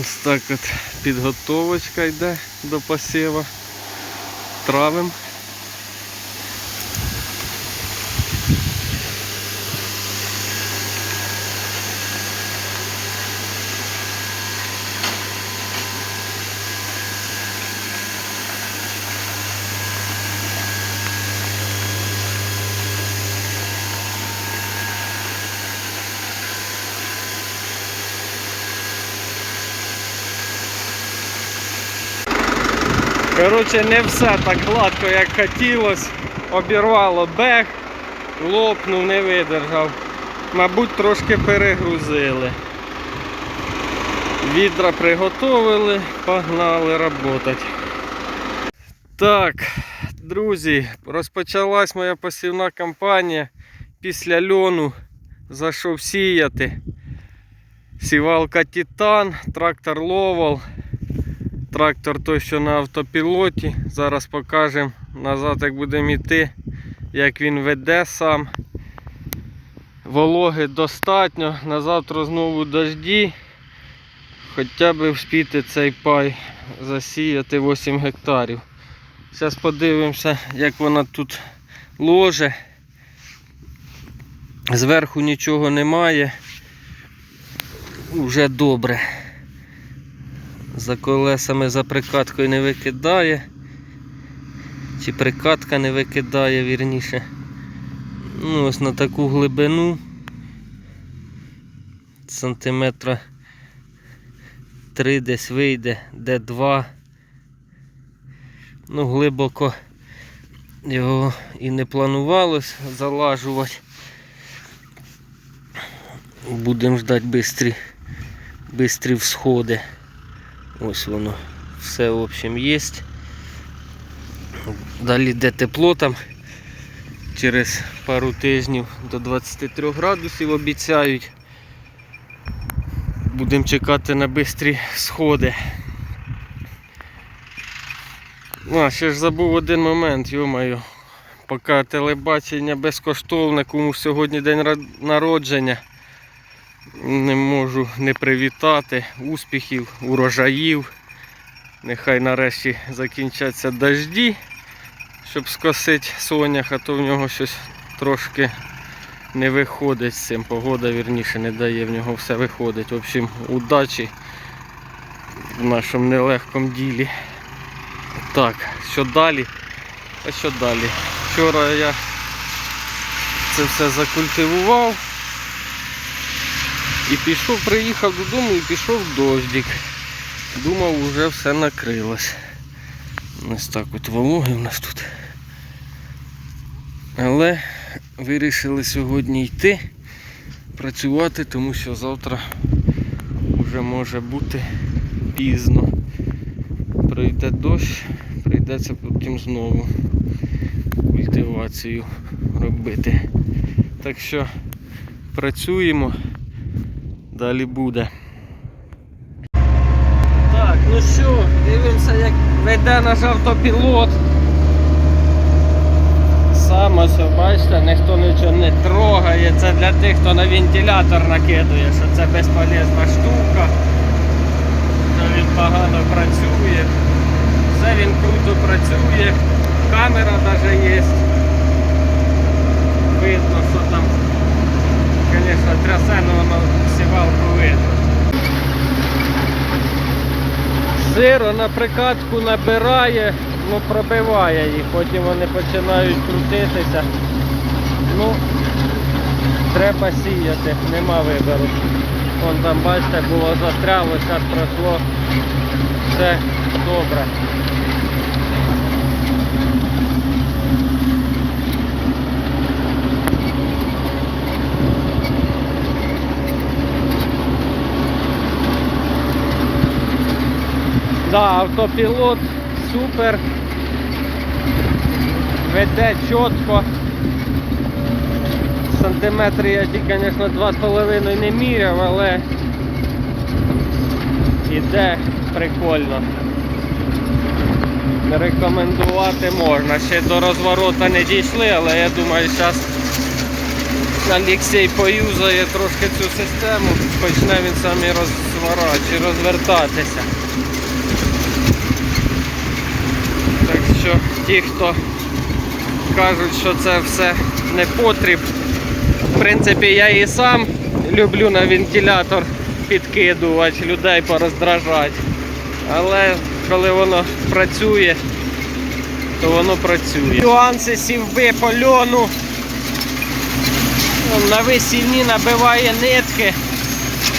Ось так от підготовочка йде до посіва. Травим. Коротше, не все так гладко, як хотілося. Обірвало бег, лопнув, не видержав. Мабуть, трошки перегрузили. Відра приготовили, погнали працювати. Так, друзі, розпочалась моя посівна кампанія. Після льону зайшов сіяти. Сівалка Титан, трактор Ловал. Трактор той, що на автопілоті. Зараз покажемо назад, як будемо йти, як він веде сам. Вологи достатньо, на завтра знову дожді. Хоча б вспіти цей пай засіяти 8 гектарів. Зараз подивимося, як вона тут ложе. Зверху нічого немає. Уже добре за колесами за прикаткою не викидає. Чи прикатка не викидає, вірніше. Ну, ось на таку глибину. Сантиметра 3 десь вийде, де 2. Ну, глибоко його і не планувалось залажувати. Будемо ждати бистрі, бистрі всходи. Ось воно. Все, в общем, є. Далі йде тепло там. Через пару тижнів до 23 градусів обіцяють. Будемо чекати на бистрі сходи. А, ще ж забув один момент, йомаю. Поки телебачення безкоштовне, кому сьогодні день народження. Не можу не привітати успіхів, урожаїв. Нехай нарешті закінчаться дожді, щоб скосити сонях, а то в нього щось трошки не виходить з цим. Погода вірніше не дає в нього все виходить. В общем, удачі в нашому нелегкому ділі. Так, що далі? А що далі? Вчора я це все закультивував. І пішов, приїхав додому і пішов дождик. Думав, вже все накрилось. Ось так от вологи в нас тут. Але вирішили сьогодні йти працювати, тому що завтра вже може бути пізно. Прийде дощ, прийдеться потім знову культивацію робити. Так що працюємо. Далі буде. Так, ну що, дивимося, як веде наш автопілот. Сам ось, бачите, ніхто нічого не трогає. Це для тих, хто на вентилятор накидує, що це безполезна штука. Що він погано працює. Все він круто працює. Камера навіть є. Видно, що там Конечно, трясе, но воно сівалку видно. Сиро на прикатку набирає, ну пробиває їх, потім вони починають крутитися. Ну, треба сіяти, нема вибору. Вон там, бачите, було застряло, зараз пройшло. Все добре. Да, автопілот супер. Веде чітко. Сантиметри я ті, звісно, 2,5 не міряв, але іде прикольно. Рекомендувати можна. Ще до розворота не дійшли, але я думаю, зараз Олексій поюзає трошки цю систему, почне він сам і розвертатися. Так що ті, хто кажуть, що це все не потріб. В принципі, я і сам люблю на вентилятор підкидувати, людей пороздражати. Але коли воно працює, то воно працює. Нюанси сівби по льону. На весільні набиває нитки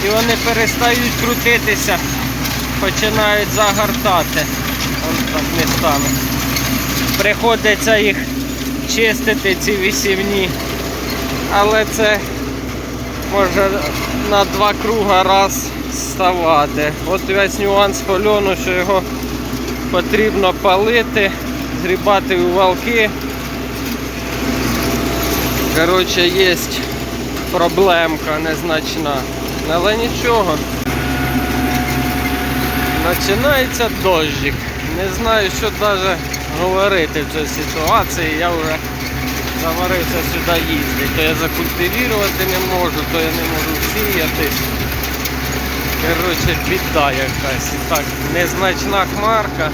і вони перестають крутитися, починають загортати. Ось так містами. Приходиться їх чистити, ці висівні. Але це може на два круга раз ставати. От весь нюанс по льону, що його потрібно палити, згрібати у валки. Коротше, є проблемка незначна. Але нічого. Починається дощик. Не знаю, що навіть говорити в цій ситуації. Я вже заварився сюди їздити. То я закультивувати не можу, то я не можу сіяти. Коротше, біда якась. Так, незначна хмарка,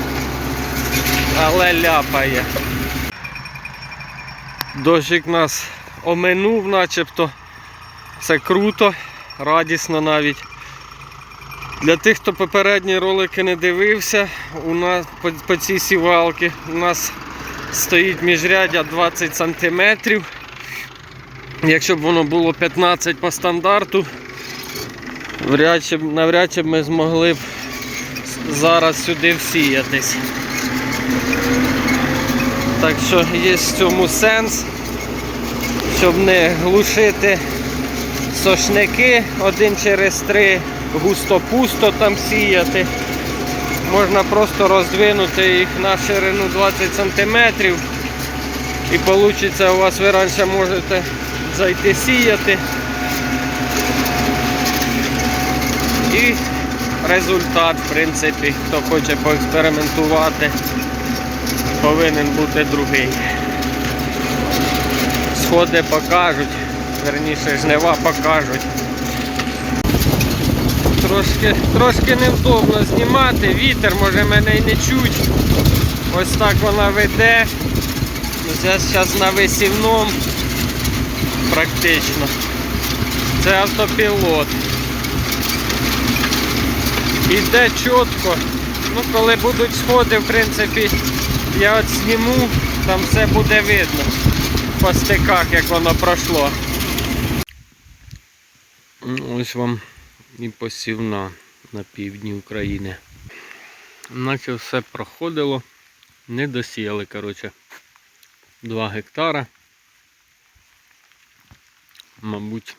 але ляпає. Дощик нас оминув начебто. Це круто, радісно навіть. Для тих, хто попередні ролики не дивився, у нас по, по цій сівалці у нас стоїть міжрядя 20 см. Якщо б воно було 15 по стандарту, вряд чи, навряд чи б ми змогли б зараз сюди всіятись. Так що є в цьому сенс, щоб не глушити сошники один через три, густо-пусто там сіяти. Можна просто роздвинути їх на ширину 20 см і вийде у вас ви раніше можете зайти сіяти. І результат, в принципі, хто хоче поекспериментувати, повинен бути другий. Сходи покажуть, верніше жнива покажуть. Трошки, трошки невдобно знімати, вітер може мене і не чуть. Ось так вона веде. Я зараз на висівному практично. Це автопілот. Іде чітко. Ну, коли будуть сходи, в принципі, я от зніму, там все буде видно по стиках, як воно пройшло. Ну, Ось вам і посівна на півдні України. Наче все проходило. Не досіяли, коротше, 2 гектара. Мабуть,